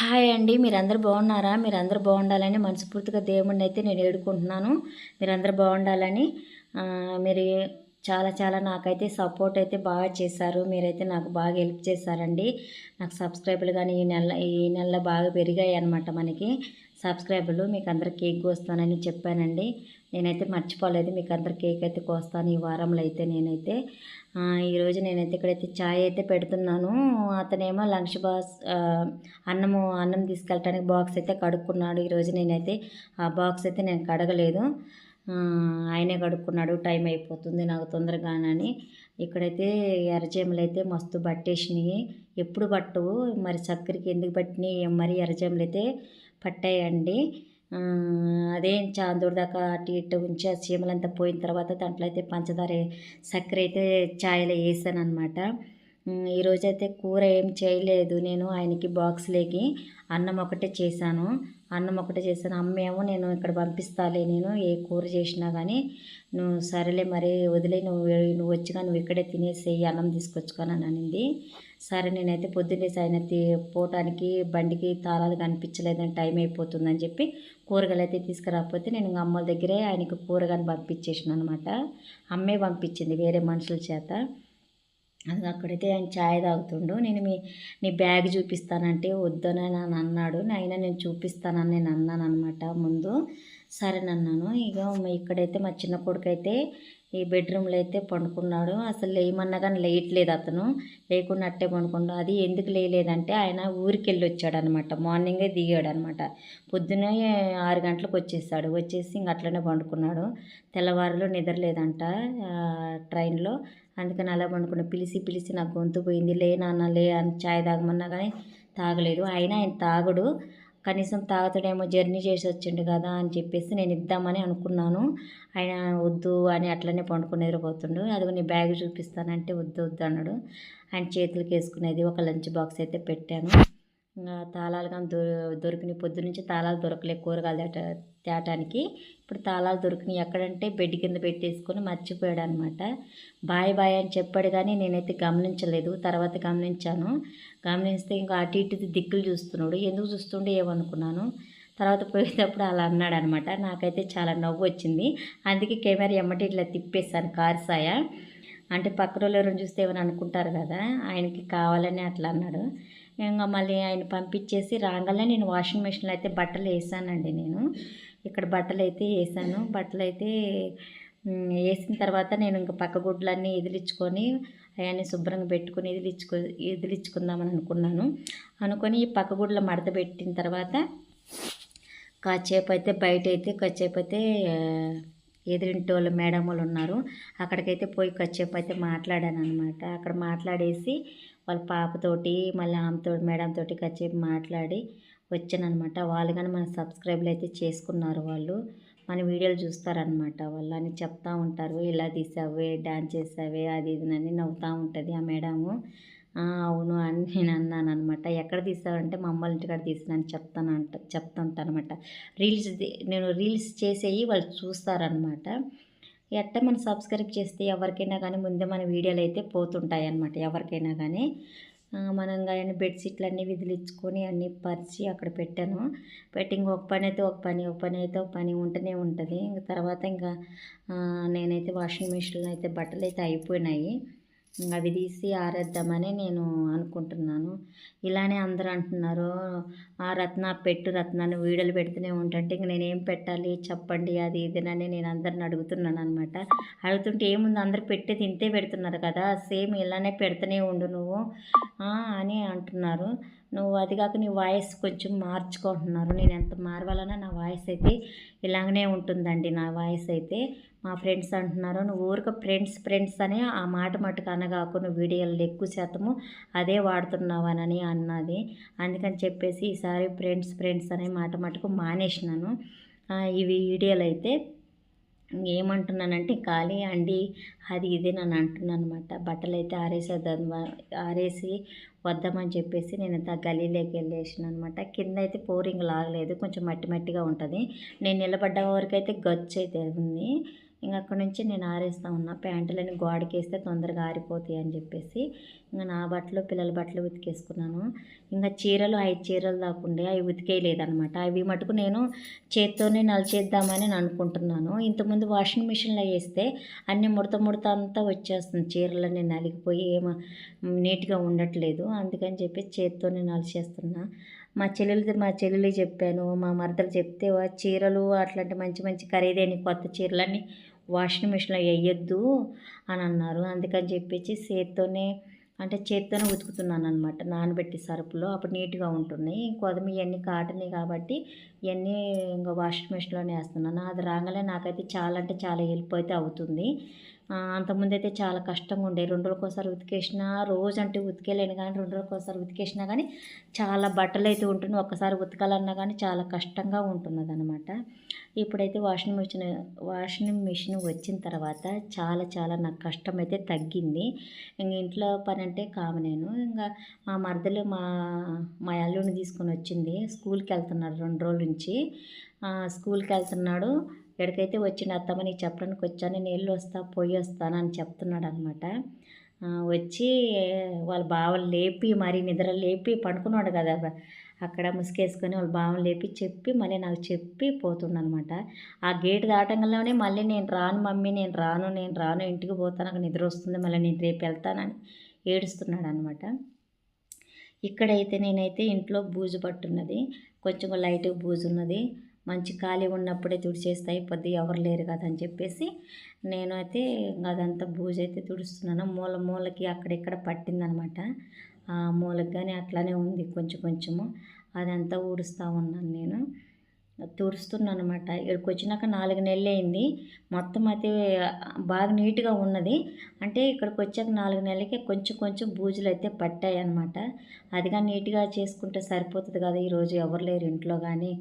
Hi అండి. మీరందరూ బాగున్నారా? మీరందరూ బాగుండాలని మనస్ఫూర్తిగా దేవుణ్ణి అయితే నేను ఏడుకుంటున్నాను. మీరందరూ బాగుండాలని మీరు చాలా చాలా నాకైతే సపోర్ట్ అయితే బాగా చేశారు. మీరైతే నాకు బాగా హెల్ప్ చేశారండి. నాకు సబ్స్క్రైబర్లు కానీ ఈ నెల ఈ నెలలో బాగా పెరిగాయి అనమాట మనకి. సబ్స్క్రైబర్లు మీకు అందరు కేక్ కోస్తానని చెప్పానండి. నేనైతే మర్చిపోలేదు మీకు అందరు కేక్ అయితే కోస్తాను ఈ వారంలో అయితే నేనైతే ఈరోజు నేనైతే ఇక్కడైతే చాయ్ అయితే పెడుతున్నాను. అతనేమో లంచ్ బాక్స్ అన్నము అన్నం తీసుకెళ్ళటానికి బాక్స్ అయితే కడుక్కున్నాడు. ఈరోజు నేనైతే ఆ బాక్స్ అయితే నేను కడగలేదు. ఆయనే కడుక్కున్నాడు. టైం అయిపోతుంది నాకు తొందరగానని. ఇక్కడైతే ఎర్రజేమలు అయితే మస్తు పట్టేసినాయి. ఎప్పుడు పట్టవు మరి చక్కెరకి ఎందుకు పట్టినాయి మరి ఎర్రజేమలు అయితే పట్టాయండి. అదే చాందూరు దాకా అటు ఇటు ఉంచి ఆ చీమలంతా పోయిన తర్వాత దాంట్లో అయితే పంచదార చక్కెర అయితే ఛాయలో వేసాను అనమాట ఈరోజు అయితే కూర ఏం చేయలేదు. నేను ఆయనకి బాక్స్లోకి అన్నం ఒకటే చేశాను. అన్నం ఒకటే చేశాను. అమ్మేమో నేను ఇక్కడ పంపిస్తాలే నేను ఏ కూర చేసినా కానీ నువ్వు సరేలే మరి వదిలే నువ్వు నువ్వు వచ్చిగా నువ్వు ఇక్కడే తినేసి అన్నం తీసుకొచ్చుకొని అని అనింది. సరే నేనైతే పొద్దున్నే ఆయన పోవటానికి బండికి తాళాలు కనిపించలేదని టైం అయిపోతుందని చెప్పి కూరగాయలు అయితే తీసుకురాకపోతే నేను అమ్మల దగ్గరే ఆయనకి కూరగాయలు పంపించేసిన అనమాట అమ్మే పంపించింది వేరే మనుషుల చేత. అది అక్కడైతే ఆయన ఛాయ్ తాగుతుండు. నేను మీ నీ బ్యాగ్ చూపిస్తానంటే వద్దనే నన్ను అన్నాడు. అయినా నేను చూపిస్తానని నేను అన్నాను అనమాట ముందు సరేనన్నాను ఇక ఇక్కడైతే మా చిన్న కొడుకు అయితే ఈ బెడ్రూమ్లో అయితే పండుకున్నాడు. అసలు లేయమన్నా కానీ లేయట్లేదు అతను. లేకుండా అట్టే పండుకున్నాడు. అది ఎందుకు లేయలేదంటే ఆయన ఊరికి వెళ్ళి వచ్చాడనమాట మార్నింగే దిగాడు అనమాట పొద్దునే ఆరు గంటలకు వచ్చేసాడు. వచ్చేసి ఇంక అట్లనే పండుకున్నాడు. తెల్లవారులో నిద్రలేదంట ట్రైన్లో అందుకని అలా పండుకున్నా పిలిచి పిలిచి నాకు గొంతు పోయింది. లే నాన్న లే అని ఛాయ్ తాగమన్నా కానీ తాగలేదు. అయినా ఆయన తాగడు. కనీసం తాగుతాడేమో జర్నీ చేసి వచ్చిండు కదా అని చెప్పేసి నేను ఇద్దామని అనుకున్నాను. ఆయన వద్దు అని అట్లనే పండుకుని నిద్రపోతుండు అది నీ బ్యాగ్ చూపిస్తానంటే వద్దు వద్దు అన్నాడు. ఆయన చేతులకి వేసుకునేది ఒక లంచ్ బాక్స్ అయితే పెట్టాను. తాళాలు కానీ దొ దొరికినాయి పొద్దు నుంచి తాళాలు దొరకలే కూరగాయలు తేట తేటానికి. ఇప్పుడు తాళాలు దొరికినాయి. ఎక్కడంటే బెడ్ కింద పెట్టేసుకొని మర్చిపోయాడు అనమాట బాయ్ బాయ్ అని చెప్పాడు కానీ నేనైతే గమనించలేదు. తర్వాత గమనించాను. గమనిస్తే ఇంకా అటు ఇటు దిక్కులు చూస్తున్నాడు. ఎందుకు చూస్తుండే ఏమనుకున్నాను. తర్వాత పోయేటప్పుడు అలా అన్నాడు అనమాట నాకైతే చాలా నవ్వు వచ్చింది. అందుకే కెమెరా ఎమ్మటి ఇట్లా తిప్పేశాను. కారు సాయ. అంటే పక్కన వాళ్ళు ఎవరైనా చూస్తే ఏమైనా అనుకుంటారు కదా ఆయనకి కావాలని అట్లా అన్నాడు. ఇంకా మళ్ళీ ఆయన పంపించేసి రాగానే నేను వాషింగ్ మెషిన్లో అయితే బట్టలు వేసానండి నేను. ఇక్కడ బట్టలు అయితే వేసాను బట్టలు అయితే వేసిన తర్వాత నేను ఇంకా పక్క గుడ్లన్నీ ఎదిలించుకొని అవన్నీ శుభ్రంగా పెట్టుకొని ఎదిలించుకో ఎదిలించుకుందామని అనుకున్నాను. అనుకొని ఈ పక్క గుడ్ల మడత పెట్టిన తర్వాత కాసేపు అయితే బయట అయితే కాసేపు అయితే ఆ, ఎదురింటి వాళ్ళు మేడం వాళ్ళు ఉన్నారు. అక్కడికైతే పోయి కాసేపు అయితే మాట్లాడాను అనమాట అక్కడ మాట్లాడేసి వాళ్ళ పాపతోటి మళ్ళీ ఆమెతో మేడంతో తోటి కాసేపు మాట్లాడి వచ్చానమాట వాళ్ళు కానీ మన సబ్స్క్రైబ్లు అయితే చేసుకున్నారు వాళ్ళు. మన వీడియోలు చూస్తారనమాట వాళ్ళు. అని చెప్తా ఉంటారు. ఇలా తీసావే డాన్స్ చేసావే అది ఇది అని నవ్వుతూ ఉంటుంది ఆ మేడము. అవును అని నేను అన్నాను అనమాట ఎక్కడ తీసావంటే మా అమ్మ వాళ్ళ ఇంటికాడ తీసినాను చెప్తాను అంట చెప్తుంటాను అనమాట రీల్స్ నేను రీల్స్ చేసేవి వాళ్ళు చూస్తారనమాట ఎట్ట మనం సబ్స్క్రైబ్ చేస్తే ఎవరికైనా కానీ ముందే మన వీడియోలు అయితే పోతుంటాయి అనమాట ఎవరికైనా కానీ మనం కానీ బెడ్షీట్లు అన్నీ విదిలించుకొని అన్నీ పరిచి అక్కడ పెట్టాను. పెట్టి ఇంకొక పని అయితే ఒక పని ఒక పని అయితే ఒక పని ఉంటూనే ఉంటుంది. ఇంకా తర్వాత ఇంకా నేనైతే వాషింగ్ మిషన్లో అయితే బట్టలు అయితే అయిపోయినాయి. అవి తీసి ఆరేద్దామని నేను అనుకుంటున్నాను. ఇలానే అందరూ అంటున్నారు ఆ రత్న పెట్టు రత్నాన్ని వీడియోలు పెడుతూనే ఉంటుంటే ఇంక నేను ఏం పెట్టాలి? చెప్పండి అది ఇదేనని నేను అందరిని అడుగుతున్నాను అనమాట అడుగుతుంటే ఏముంది? అందరు పెట్టి తింటే పెడుతున్నారు కదా సేమ్ ఇలానే పెడుతూనే ఉండు నువ్వు. అని అంటున్నారు. నువ్వు అది కాక నీ వాయిస్ కొంచెం మార్చుకుంటున్నారు. నేను ఎంత మారవాలన్నా నా వాయిస్ అయితే ఇలాగనే ఉంటుందండి నా వాయిస్ అయితే. మా ఫ్రెండ్స్ అంటున్నారు నువ్వు ఊరిక ఫ్రెండ్స్ ఫ్రెండ్స్ అని ఆ మాట మటుకు అనగాకు నువ్వు వీడియోలు ఎక్కువ శాతము అదే వాడుతున్నావనని అన్నది. అందుకని చెప్పేసి ఈసారి ఫ్రెండ్స్ ఫ్రెండ్స్ అనే మాట మటుకు మానేసినాను. ఇవి వీడియోలు అయితే ఏమంటున్నానంటే ఖాళీ అండి అది ఇది నన్ను అంటున్నాను అనమాట బట్టలు అయితే ఆరేసేద్దాం ఆరేసి వద్దామని చెప్పేసి నేను అంత గలీలోకి వెళ్ళేసిన అనమాట కింద అయితే పోరింగ్ లాగలేదు కొంచెం మట్టి మట్టిగా ఉంటుంది. నేను నిలబడ్డ వరకు అయితే గచ్చు అయితే ఉంది. ఇంకా అక్కడ నుంచి నేను ఆరేస్తా ఉన్నా. ప్యాంటులని గోడకి వేస్తే తొందరగా ఆరిపోతాయి అని చెప్పేసి ఇంకా నా బట్టలు పిల్లల బట్టలు ఉతికేసుకున్నాను. ఇంకా చీరలు ఐదు చీరలు దాకుండే అవి ఉతికేయలేదనమాట అవి మటుకు నేను చేత్తోనే నలిచేద్దామని నేను అనుకుంటున్నాను. ఇంతకుముందు వాషింగ్ మిషన్లో వేస్తే అన్ని ముడత ముడత అంతా వచ్చేస్తుంది. చీరలన్నీ నలిగిపోయి ఏమో నీట్గా ఉండట్లేదు. అందుకని చెప్పి చేత్తోనే నలిచేస్తున్నా. మా చెల్లెలు మా చెల్లెలు చెప్పాను. మా మరదలు చెప్తే చీరలు అట్లాంటి మంచి మంచి ఖరీదైన కొత్త చీరలన్నీ వాషింగ్ మిషన్లో వేయొద్దు అని అన్నారు. అందుకని చెప్పేసి చేత్తోనే అంటే చేత్తోనే ఉతుకుతున్నాను అనమాట నానబెట్టి సరుపులో. అప్పుడు నీట్గా ఉంటున్నాయి. కొదమి ఇవన్నీ కాటని కాబట్టి ఇవన్నీ ఇంకా వాషింగ్ మిషన్లోనే వేస్తున్నాను. అది రాగానే నాకైతే చాలా అంటే చాలా హెల్ప్ అయితే అవుతుంది. అంతకుముందు అయితే చాలా కష్టంగా ఉండే. రెండు రోజులకోసారి ఒకసారి ఉతికేసిన రోజు అంటే ఉతికేలేను కానీ రెండు రోజులకోసారి ఉతికేసినా కానీ చాలా బట్టలు అయితే ఉంటుంది ఒక్కసారి ఉతకాలన్నా కానీ చాలా కష్టంగా ఉంటున్నది అనమాట ఇప్పుడైతే వాషింగ్ మిషన్ వాషింగ్ మిషన్ వచ్చిన తర్వాత చాలా చాలా నాకు కష్టం అయితే తగ్గింది. ఇంక ఇంట్లో పని అంటే కామనేను ఇంకా మా మరదలు మా మా అల్లుడిని తీసుకొని వచ్చింది. స్కూల్కి వెళ్తున్నాడు రెండు రోజుల నుంచి. స్కూల్కి వెళ్తున్నాడు. ఎక్కడికైతే వచ్చిన అత్తమ్మ నీకు చెప్పడానికి వచ్చాను నేను వెళ్ళి వస్తా పోయి వస్తాను అని చెప్తున్నాడు అనమాట వచ్చి వాళ్ళ బావలు లేపి మరి నిద్ర లేపి పడుకున్నాడు కదా అక్కడ ముసుకేసుకొని వాళ్ళ బావలు లేపి చెప్పి మళ్ళీ నాకు చెప్పి పోతుండనమాట ఆ గేట్ దాటంగానే మళ్ళీ నేను రాను మమ్మీ నేను రాను నేను రాను ఇంటికి పోతాను నాకు నిద్ర వస్తుంది మళ్ళీ నేను రేపు వెళ్తానని ఏడుస్తున్నాడు అనమాట ఇక్కడైతే నేనైతే ఇంట్లో బూజు పట్టున్నది కొంచెం లైట్ బూజు ఉన్నది మంచి ఖాళీ ఉన్నప్పుడే తుడిచేస్తాయి పొద్దు ఎవరు లేరు కదా అని చెప్పేసి నేను అయితే అదంతా బూజ అయితే తుడుస్తున్నాను. మూల మూలకి అక్కడిక్కడ పట్టిందనమాట. ఆ మూలకి కానీ అట్లానే ఉంది కొంచెం కొంచెము. అదంతా ఊడుస్తూ ఉన్నాను నేను. తుడుస్తున్నాను అనమాట ఇక్కడికి వచ్చినాక నాలుగు నెలలు అయింది మొత్తం అయితే బాగా నీట్గా ఉన్నది. అంటే ఇక్కడికి వచ్చాక నాలుగు నెలలకి కొంచెం కొంచెం బూజులు అయితే పట్టాయి అనమాట అదిగా నీట్గా చేసుకుంటే సరిపోతుంది కదా ఈరోజు ఎవరు లేరు ఇంట్లో కానీ.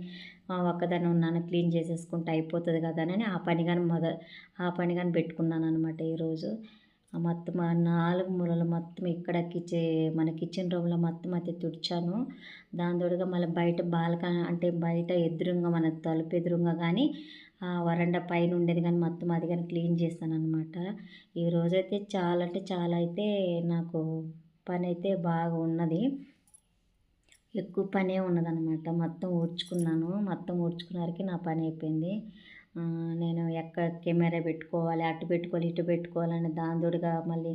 ఒక్కదాన్ని ఉన్నాను క్లీన్ చేసేసుకుంటే అయిపోతుంది కదా అని ఆ పని కానీ మొద ఆ పని కానీ పెట్టుకున్నాను అనమాట ఈరోజు మొత్తం నాలుగు మూలలు మొత్తం ఇక్కడ కిచె మన కిచెన్ రూమ్లో మొత్తం అయితే తుడిచాను. దాని తోడుగా మళ్ళీ బయట బాల్క అంటే బయట ఎదురుగా మన తలుపు ఎదురుగా కానీ ఆ వరండా పైన ఉండేది కానీ మొత్తం అది కానీ క్లీన్ చేస్తాను అనమాట ఈరోజైతే చాలా అంటే చాలా అయితే నాకు పని అయితే బాగా ఉన్నది. ఎక్కువ పనే ఉన్నదనమాట మొత్తం ఊడ్చుకున్నాను. మొత్తం ఊడ్చుకున్నారకి నా పని అయిపోయింది. నేను ఎక్కడ కెమెరా పెట్టుకోవాలి అటు పెట్టుకోవాలి ఇటు పెట్టుకోవాలని దాందుడుగా మళ్ళీ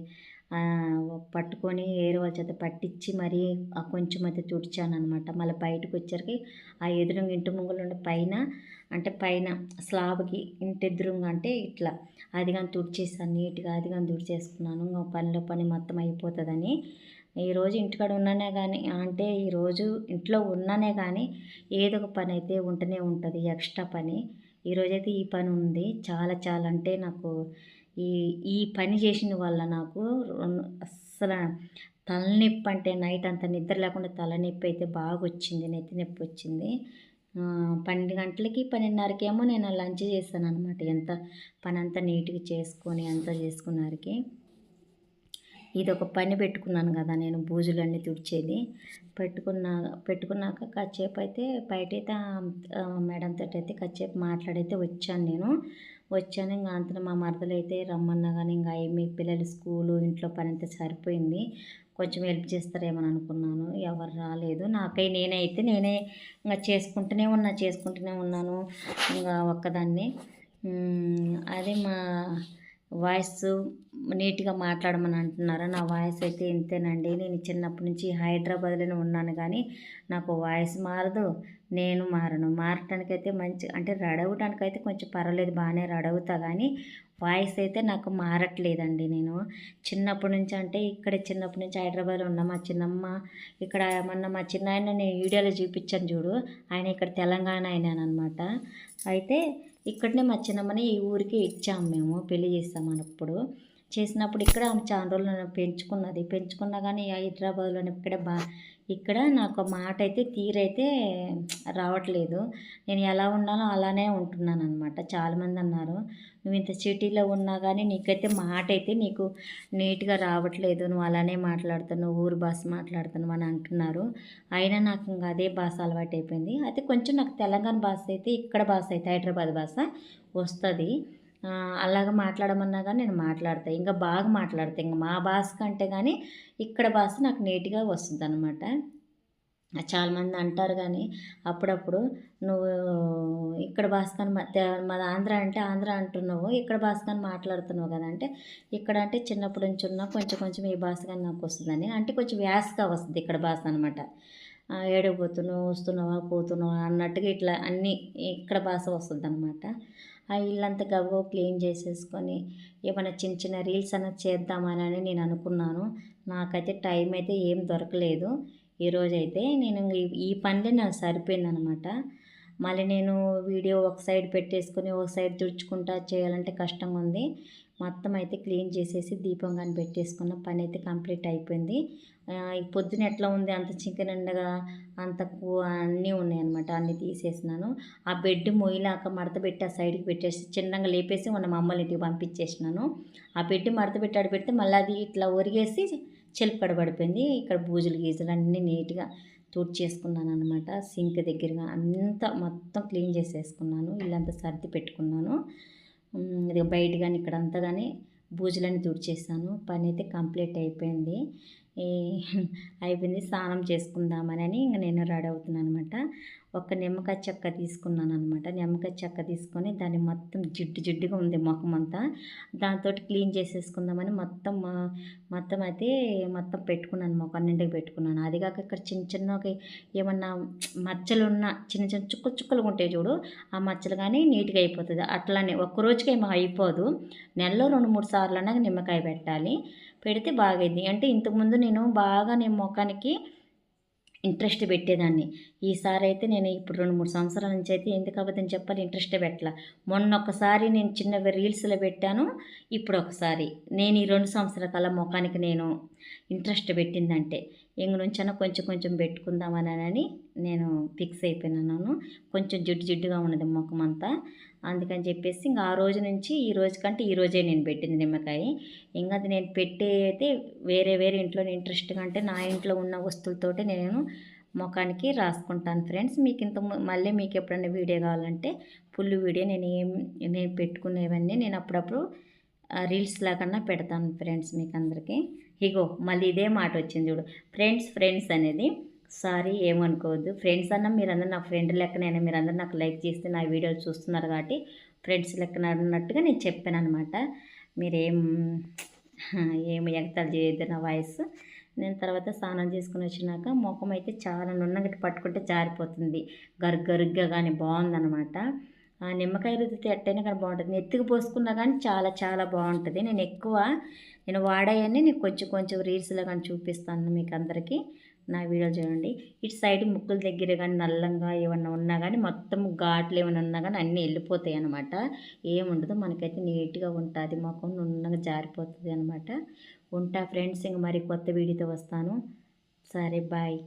పట్టుకొని వేరే వాళ్ళ చేత పట్టించి మరీ ఆ కొంచెం అయితే తుడిచాను అనమాట మళ్ళీ బయటకు వచ్చరికి ఆ ఎదురుగా ఇంటి ముంగులు ఉండే పైన అంటే పైన స్లాబ్కి ఇంటి అంటే ఇట్లా అది కానీ తుడిచేసాను నీట్గా అది కానీ తుడిచేసుకున్నాను ఇంకా పనిలో పని మొత్తం అయిపోతుందని. ఈరోజు ఇంటికాడ ఉన్నానే కానీ అంటే ఈరోజు ఇంట్లో ఉన్నానే కానీ ఏదో ఒక పని అయితే ఉంటూనే ఉంటుంది ఎక్స్ట్రా పని. ఈరోజైతే ఈ పని ఉంది. చాలా చాలా అంటే నాకు ఈ ఈ పని చేసిన వల్ల నాకు రెండు- అస్సలు తలనొప్పి అంటే నైట్ అంత నిద్ర లేకుండా తలనొప్పి అయితే బాగా వచ్చింది నెత్తి నొప్పి వచ్చింది. పన్నెండు గంటలకి పన్నెండున్నరకేమో నేను లంచ్ చేశాను అనమాట ఎంత పని అంతా నీట్గా చేసుకొని అంతా చేసుకున్నారికి. ఇది ఒక పని పెట్టుకున్నాను కదా నేను బూజులన్నీ తుడిచేది. పెట్టుకున్నా పెట్టుకున్నాక కాసేపు అయితే బయట అయితే మేడం తోటి అయితే కాసేపు మాట్లాడైతే వచ్చాను నేను. వచ్చాను ఇంకా అంతలో మా మరదలు అయితే రమ్మన్నా కానీ ఇంకా మీ పిల్లలు స్కూలు ఇంట్లో పని అంతా సరిపోయింది. కొంచెం హెల్ప్ చేస్తారేమని అనుకున్నాను. ఎవరు రాలేదు. నాకై నేనే అయితే నేనే ఇంకా చేసుకుంటూనే ఉన్నా చేసుకుంటూనే ఉన్నాను. ఇంకా ఒక్కదాన్ని. అదే మా వాయిస్ నీట్గా మాట్లాడమని అంటున్నారు? నా వాయిస్ అయితే ఇంతేనండి. నేను చిన్నప్పటి నుంచి హైదరాబాద్లోనే ఉన్నాను కానీ నాకు వాయిస్ మారదు. నేను మారను. మారటానికైతే మంచి అంటే రడవటానికైతే కొంచెం పర్వాలేదు బాగానే రడవుతా కానీ వాయిస్ అయితే నాకు మారట్లేదండి నేను. చిన్నప్పటి నుంచి అంటే ఇక్కడ చిన్నప్పటి నుంచి హైదరాబాద్లో ఉన్న మా చిన్నమ్మ ఇక్కడ మొన్న మా చిన్న ఆయన నేను వీడియోలో చూపించాను చూడు ఆయన ఇక్కడ తెలంగాణ ఆయన అనమాట అయితే ఇక్కడనే మా చిన్నమ్మని ఈ ఊరికి ఇచ్చాము మేము పెళ్ళి చేస్తాం అన్నప్పుడు చేసినప్పుడు ఇక్కడ ఆమె చాలా రోజులు పెంచుకున్నది. పెంచుకున్నా కానీ హైదరాబాద్లోనే ఇక్కడ బా ఇక్కడ నాకు మాట అయితే తీరైతే రావట్లేదు. నేను ఎలా ఉన్నానో అలానే ఉంటున్నాను అనమాట చాలామంది అన్నారు నువ్వు ఇంత సిటీలో ఉన్నా కానీ నీకైతే మాట అయితే నీకు నీట్గా రావట్లేదు. నువ్వు అలానే మాట్లాడుతున్నావు ఊరు భాష మాట్లాడుతున్నావు అని అంటున్నారు. అయినా నాకు ఇంకా అదే భాష అలవాటు అయిపోయింది అయితే కొంచెం నాకు తెలంగాణ భాష అయితే ఇక్కడ భాష అయితే హైదరాబాద్ భాష వస్తుంది. అలాగ మాట్లాడమన్నా కానీ నేను మాట్లాడతాను ఇంకా బాగా మాట్లాడతాను ఇంకా మా భాష కంటే కానీ ఇక్కడ భాష నాకు నీట్గా వస్తుంది అనమాట చాలామంది అంటారు కానీ అప్పుడప్పుడు నువ్వు ఇక్కడ భాష కానీ మాది ఆంధ్ర అంటే ఆంధ్ర అంటున్నావు. ఇక్కడ భాష కానీ మాట్లాడుతున్నావు కదా అంటే ఇక్కడ అంటే చిన్నప్పటి నుంచి ఉన్న కొంచెం కొంచెం ఈ భాష కానీ నాకు వస్తుందని. అంటే కొంచెం వ్యాస్గా వస్తుంది ఇక్కడ భాష అనమాట ఏడకపోతున్నావు వస్తున్నావా పోతున్నావా అన్నట్టుగా ఇట్లా అన్నీ ఇక్కడ భాష వస్తుంది అనమాట ఆ ఇల్లంతా గబగబ క్లీన్ చేసేసుకొని ఏమైనా చిన్న చిన్న రీల్స్ అన్నది చేద్దామని నేను అనుకున్నాను. నాకైతే టైం అయితే ఏం దొరకలేదు. ఈరోజైతే నేను ఈ- పనులే నాకు నాకు సరిపోయిందనమాట. మళ్ళీ నేను వీడియో ఒక సైడ్ పెట్టేసుకొని ఒక సైడ్ తుడుచుకుంటా చేయాలంటే కష్టంగా ఉంది మొత్తం అయితే క్లీన్ చేసేసి దీపం కానీ పెట్టేసుకున్న పని అయితే కంప్లీట్ అయిపోయింది. ఈ పొద్దున ఎట్లా ఉంది? అంత చికెన్ ఉండగా అంత కూ- అన్నీ ఉన్నాయన్నమాట అన్నీ తీసేసినాను. ఆ బెడ్ మొయ్యలాక మడత పెట్టి ఆ సైడ్కి పెట్టేసి చిన్నగా లేపేసి మన మమ్మల్ని ఇంటికి పంపించేసినాను. ఆ బెడ్ మడత పెట్టాడు పెడితే మళ్ళీ అది ఇట్లా ఒరిగేసి చిలుకడ పడిపోయింది ఇక్కడ బూజులు గీజులు అన్నీ నీట్గా తుడిచేసుకున్నాను అనమాట సింక్ దగ్గరగా అంతా మొత్తం క్లీన్ చేసేసుకున్నాను. ఇల్లంతా సర్ది పెట్టుకున్నాను. బయట కానీ ఇక్కడ అంతా కానీ బూజులన్నీ తుడిచేసాను. పని అయితే కంప్లీట్ అయిపోయింది. అయిపోయింది స్నానం చేసుకుందామని ఇంక నేను రెడీ అవుతున్నాను అనమాట ఒక నిమ్మకాయ చెక్క తీసుకున్నాను అనమాట నిమ్మకాయ చెక్క తీసుకొని దాన్ని మొత్తం జిడ్డు జిడ్డుగా ఉంది ముఖం అంతా. దాంతో క్లీన్ చేసేసుకుందామని మొత్తం మొత్తం అయితే మొత్తం పెట్టుకున్నాను ముఖం నిండుగా పెట్టుకున్నాను. అది కాక ఇక్కడ చిన్న చిన్న ఒక ఏమన్నా మచ్చలు ఉన్న చిన్న చిన్న చుక్కలు చుక్కలు ఉంటాయి చూడు ఆ మచ్చలు కానీ నీట్గా అయిపోతుంది. అట్లానే ఒక్క రోజుకి ఏమో అయిపోదు. నెలలో రెండు మూడు సార్లు అన్నా నిమ్మకాయ పెట్టాలి. పెడితే బాగైంది. అంటే ఇంతకుముందు నేను బాగా నేను ముఖానికి ఇంట్రెస్ట్ పెట్టేదాన్ని. ఈసారి అయితే నేను ఇప్పుడు రెండు మూడు సంవత్సరాల నుంచి అయితే ఎందుకు అబద్ధం చెప్పాలి? ఇంట్రెస్ట్ పెట్టాల. మొన్న ఒకసారి నేను చిన్న రీల్స్లో పెట్టాను. ఇప్పుడు ఒకసారి. నేను ఈ రెండు సంవత్సరాల కాలం ముఖానికి నేను ఇంట్రెస్ట్ పెట్టిందంటే. ఇంక నుంచైనా కొంచెం కొంచెం పెట్టుకుందామని నేను ఫిక్స్ అయిపోయినాను కొంచెం జిడ్డు జిడ్డుగా ఉన్నది ముఖం అంతా. అందుకని చెప్పేసి ఇంకా ఆ రోజు నుంచి ఈ రోజు కంటే ఈ రోజే నేను పెట్టింది నిమ్మకాయ. ఇంకా అది నేను పెట్టే అయితే వేరే వేరే ఇంట్లో ఇంట్రెస్ట్గా అంటే నా ఇంట్లో ఉన్న వస్తువులతోటే నేను ముఖానికి రాసుకుంటాను ఫ్రెండ్స్. మీకు ఇంత మళ్ళీ మీకు ఎప్పుడైనా వీడియో కావాలంటే ఫుల్ వీడియో నేను ఏం నేను పెట్టుకునేవన్నీ నేను అప్పుడప్పుడు రీల్స్ లాగన్నా పెడతాను ఫ్రెండ్స్ మీకు అందరికీ ఇగో మళ్ళీ ఇదే మాట వచ్చింది చూడు. ఫ్రెండ్స్ ఫ్రెండ్స్ అనేది సారీ ఏమనుకోవద్దు. ఫ్రెండ్స్ అన్న మీరందరూ నా ఫ్రెండ్ లెక్కనైనా మీరందరూ నాకు లైక్ చేస్తే నా వీడియోలు చూస్తున్నారు కాబట్టి ఫ్రెండ్స్ లెక్కన అన్నట్టుగా నేను చెప్పాను అనమాట మీరేం ఏం ఎగతాలు చేయొద్దు నా వాయిస్ నేను తర్వాత స్నానం చేసుకుని వచ్చినాక ముఖం అయితే చాలా నున్నగట్టి పట్టుకుంటే జారిపోతుంది. గరుగ్గరుగ్గా కానీ బాగుందనమాట నిమ్మకాయ రుద్దితే ఎట్టయినా కానీ బాగుంటుంది. నెత్తికి పోసుకున్నా కానీ చాలా చాలా బాగుంటుంది. నేను ఎక్కువ నేను వాడాయని నేను కొంచెం కొంచెం రీల్స్లో కానీ చూపిస్తాను మీకు అందరికీ. నా వీడియోలు చూడండి. ఇటు సైడ్ ముక్కుల దగ్గర కానీ నల్లంగా ఏమన్నా ఉన్నా కానీ మొత్తం ఘాట్లు ఏమైనా ఉన్నా కానీ అన్నీ వెళ్ళిపోతాయి అనమాట ఏముండదు మనకైతే నీట్గా ఉంటుంది. ముఖం నున్నగా జారిపోతుంది అనమాట ఉంటా ఫ్రెండ్స్ ఇంక మరి కొత్త వీడియోతో వస్తాను. సరే బాయ్.